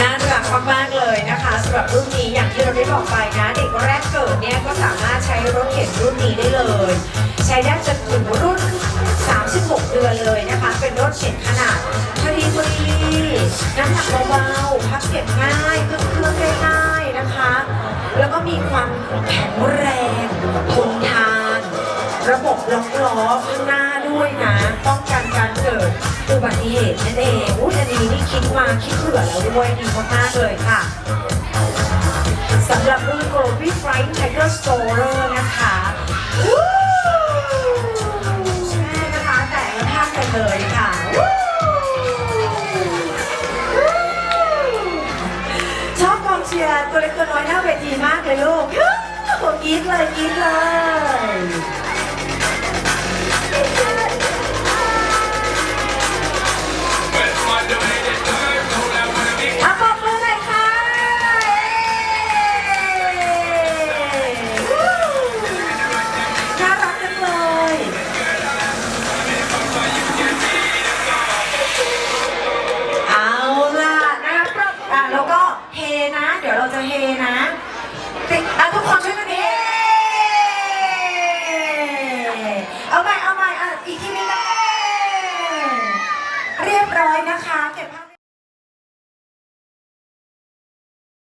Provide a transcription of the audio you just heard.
น่ารักมากๆเลยนะคะสำหรับรุ่นนี้อย่างที่เราได้บอกไปนะเด็กแรกเกิดเนี่ยก็สามารถใช้รถเข็นรุ่นนี้ได้เลย ใช้ได้จนถึงรุ่น 36 เดือนเลยนะคะ เป็นรถเข็นขนาดพอดีพอดีน้ำหนักเบาๆพับเก็บง่ายเครื่องเครื่องได้ง่ายนะคะ แล้วก็มีความแข็งแรงทนทาน ระบบล็อกล้อข้างหน้าด้วยนะ ป้องกันการเกิดอุบัติเหตุนั่นเอง นี้นี่คิดมาคิดเผื่อแล้วด้วยดีมากๆเลยค่ะสำหรับรุ่น Globy Fright Tiger Storer นะคะแม่นะคะแต่ละท่านกันเลยค่ะชอบกองเชียร์ตัวเล็กตัวน้อยหน้าเวทีมากเลยลูกกรี๊ดเลยกรี๊ดเลย เฮนะติอ่ทุกคนช่วยกันเฮเอาไปเอาไป